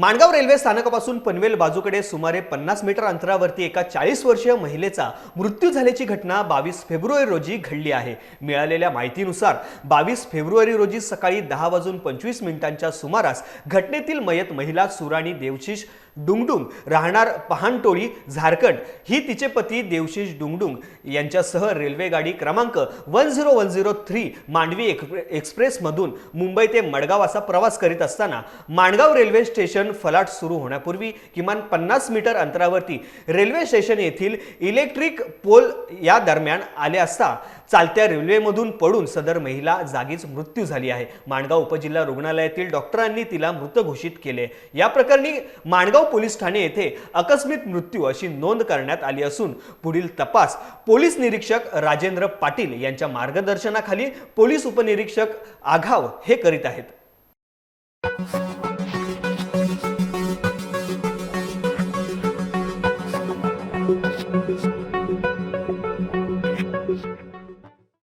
Mangaon railway स्थानकापासून पनवेल बाजूकडे सुमारे पन्नास मीटर अंतरावरती एका चाळीस वर्षीय महिलेचा मृत्यू झाल्याची घटना बावीस फेब्रुवारी रोजी घडली आहे. मिळालेल्या माहितीनुसार बावीस फेब्रुवारी रोजी सकाळी दहा वाजून पंचवीस मिनिटांच्या सुमारास घटनेतील मयत महिला सुराणी देवशिष डुंगडुंग राहणार पहाणटोळी झारखंड. ही तिचे पती देवशिष डुंगडुंग यांच्यासह रेल्वे गाडी क्रमांक one zero one zero three Mandovi एक्सप्रे एक्सप्रेसमधून मुंबई ते मडगाव असा प्रवास करीत असताना माणगाव रेल्वे स्टेशन फलाट सुरू होण्यापूर्वी किमान पन्नास मीटर अंतरावरती रेल्वे स्टेशन येथील इलेक्ट्रिक पोल या दरम्यान आले असता चालत्या रेल्वेमधून पडून सदर महिला जागीच मृत्यू झाली आहे. माणगाव उपजिल्हा रुग्णालयातील डॉक्टरांनी तिला मृत घोषित केले. या प्रकरणी माणगाव पोलीस ठाणे येथे अकस्मित मृत्यू अशी नोंद करण्यात आली असून पुढील तपास पोलीस निरीक्षक राजेंद्र पाटील यांच्या मार्गदर्शनाखाली पोलीस उपनिरीक्षक आघाव हे करीत आहेत.